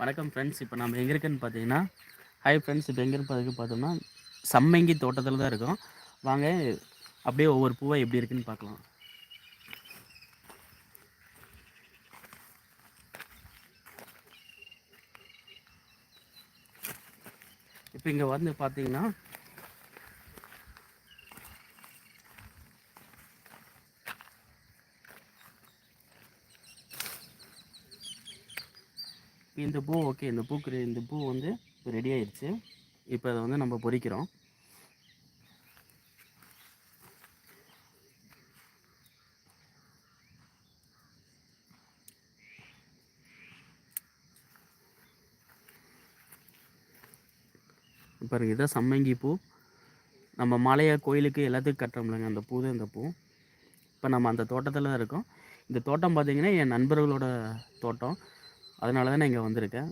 வணக்கம் ஃப்ரெண்ட்ஸ் இப்போ நம்ம எங்கே இருக்குன்னு பார்த்தீங்கன்னா ஹாய் ஃப்ரெண்ட்ஸ் இப்போ எங்கே இருப்பதுக்கு பார்த்தோம்னா சம்மங்கி தோட்டத்தில் தான் இருக்கோம். வாங்க அப்படியே ஒவ்வொரு பூவை எப்படி இருக்குன்னு பார்க்கலாம். இப்போ இங்கே வந்து பார்த்தீங்கன்னா இந்த பூ ஓகே இந்த பூக்கு இந்த பூ வந்து ரெடி ஆயிடுச்சு. இப்போ அதை வந்து நம்ம பொறிக்கிறோம். இப்போ இதான் சம்மங்கி பூ. நம்ம மலையை கோயிலுக்கு எல்லாத்துக்கும் கட்டுறோம்லங்க அந்த பூ தான் இந்த பூ. இப்போ நம்ம அந்த தோட்டத்தில் தான் இருக்கோம். இந்த தோட்டம் பார்த்திங்கன்னா என் நண்பர்களோட தோட்டம். அதனால தான் நான் இங்கே வந்திருக்கேன்.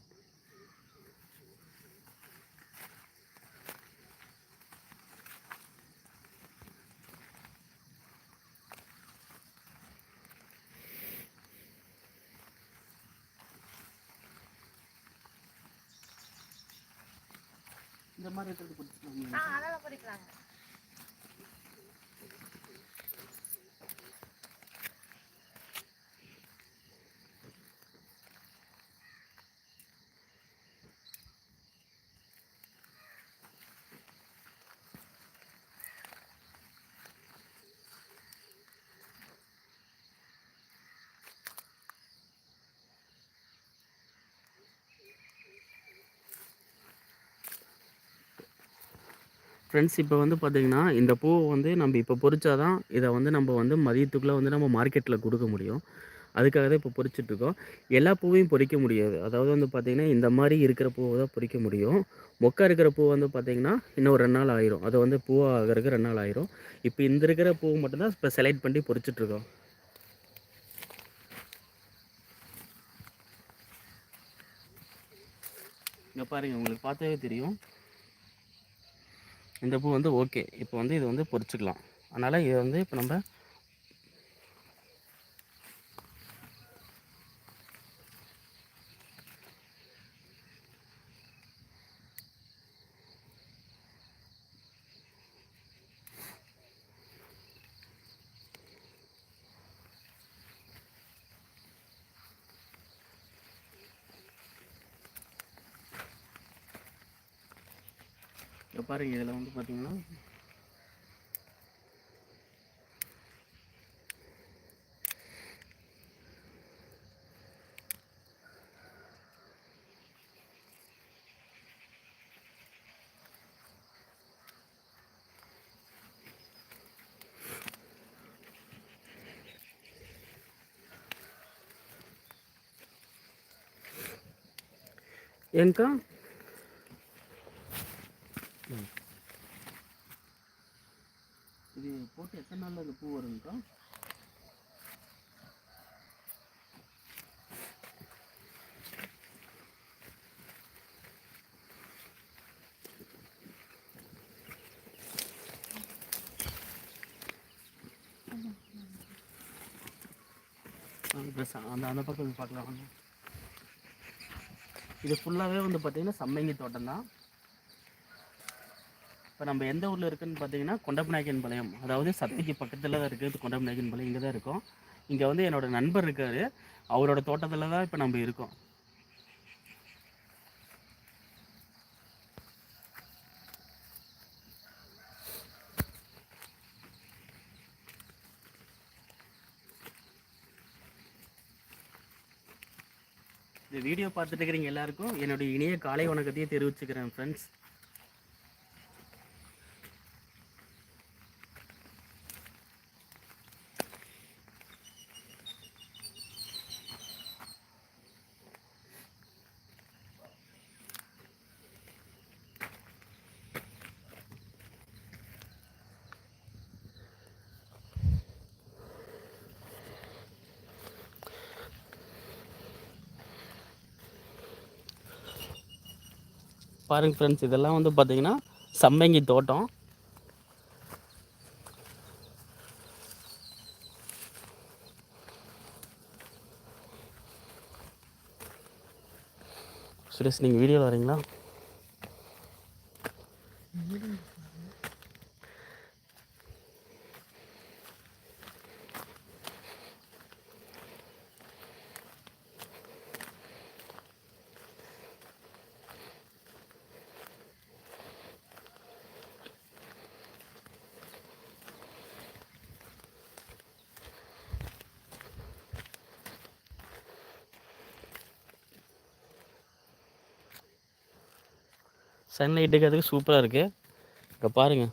இந்த மாதிரி இருக்கிறது பிடிச்சிருக்காங்க ஃப்ரெண்ட்ஸ் இப்போ வந்து பார்த்திங்கன்னா இந்த பூவை வந்து நம்ம இப்போ பொறிச்சாதான் இதை வந்து நம்ம வந்து மதியத்துக்குள்ளே வந்து நம்ம மார்க்கெட்டில் கொடுக்க முடியும். அதுக்காக தான் இப்போ பொறிச்சிட்ருக்கோம் எல்லா பூவையும் பொறிக்க முடியாது. அதாவது வந்து பார்த்திங்கன்னா இந்த மாதிரி இருக்கிற பூவை தான் பொறிக்க முடியும். மொக்கா இருக்கிற பூ வந்து பார்த்திங்கன்னா இன்னும் ஒரு ரெண்டு நாள் ஆயிரும். அதை வந்து பூவாக ஆகிறதுக்கு ரெண்டு நாள் ஆயிரும். இப்போ இந்த இருக்கிற பூ மட்டும்தான் இப்போ செலக்ட் பண்ணி பொறிச்சிட்ருக்கோம் இங்கே பாருங்கள் உங்களுக்கு பார்த்தாவே தெரியும். இந்த பூ வந்து ஓகே இப்போ வந்து இது வந்து பொறிச்சிக்கலாம். அதனால் இதை வந்து இப்போ நம்ம பாருங்க இதில் வந்து பார்த்தீங்கன்னா ஏங்கா? இது போட்டு எத்தனை நாளில் அது பூ வருங்கக்கா அந்த அந்த பக்கம் பார்க்கலாம் இது ஃபுல்லாகவே வந்து பார்த்தீங்கன்னா சம்மங்கி தோட்டம் தான். இப்போ நம்ம எந்த ஊரில் இருக்குன்னு பார்த்தீங்கன்னா கொண்டப்பநாயக்கன் பாளையம். அதாவது சத்திக்கு பக்கத்தில் தான் இருக்குது கொண்டப்பநாயக்கன் பாளையம் இங்கே தான் இருக்கோம். இங்கே வந்து என்னோட நண்பர் இருக்கார். அவரோட தோட்டத்தில் தான் இப்போ நம்ம இருக்கோம். இந்த வீடியோ பார்த்துட்டு இருக்கிறீங்க எல்லாருக்கும் என்னுடைய இணைய காலை வணக்கத்தையே தெரிவிச்சுக்கிறேன் ஃப்ரெண்ட்ஸ் பாருங்க ஃப்ரெண்ட்ஸ் இதெல்லாம் வந்து பார்த்தீங்கன்னா சம்மங்கி தோட்டம். சுரேஷ் நீங்கள் வீடியோவில் வரீங்களா? சன்லைட்டுக்கு அதுக்கு சூப்பராக இருக்குது இங்கே பாருங்கள்